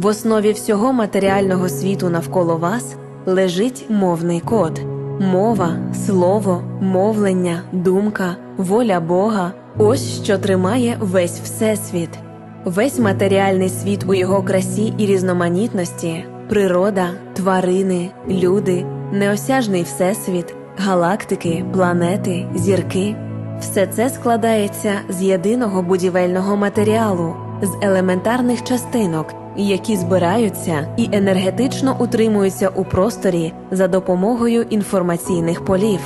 В основі всього матеріального світу навколо вас лежить мовний код. Мова, слово, мовлення, думка, воля Бога ось що тримає весь Всесвіт. Весь матеріальний світ у його красі і різноманітності, природа, тварини, люди, неосяжний всесвіт, галактики, планети, зірки. Все це складається з єдиного будівельного матеріалу, з елементарних частинок, які збираються і енергетично утримуються у просторі за допомогою інформаційних полів.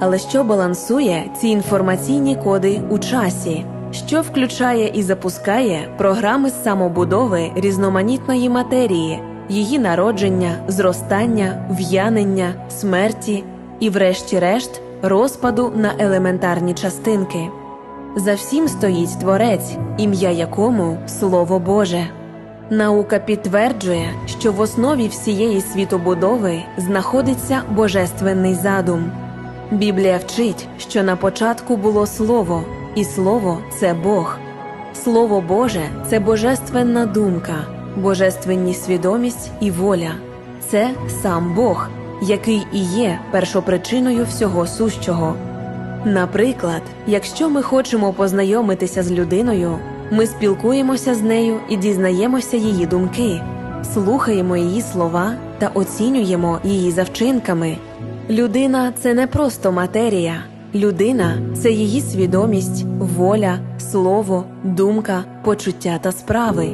Але що балансує ці інформаційні коди у часі, що включає і запускає програми з самобудови різноманітної матерії, її народження, зростання, в'янення, смерті і, врешті-решт, розпаду на елементарні частинки. За всім стоїть творець, ім'я якому Слово Боже. Наука підтверджує, що в основі всієї світобудови знаходиться божественний задум. Біблія вчить, що на початку було слово, і слово це Бог. Слово Боже це божественна думка, божественні свідомість і воля. Це сам Бог, який і є першопричиною всього сущого. Наприклад, якщо ми хочемо познайомитися з людиною, ми спілкуємося з нею і дізнаємося її думки, слухаємо її слова та оцінюємо її за вчинками. Людина це не просто матерія, людина це її свідомість, воля, слово, думка, почуття та справи.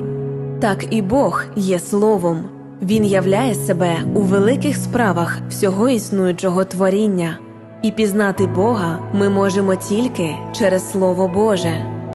Так і Бог є словом. Він являє себе у великих справах всього існуючого творіння, і пізнати Бога ми можемо тільки через Слово Боже.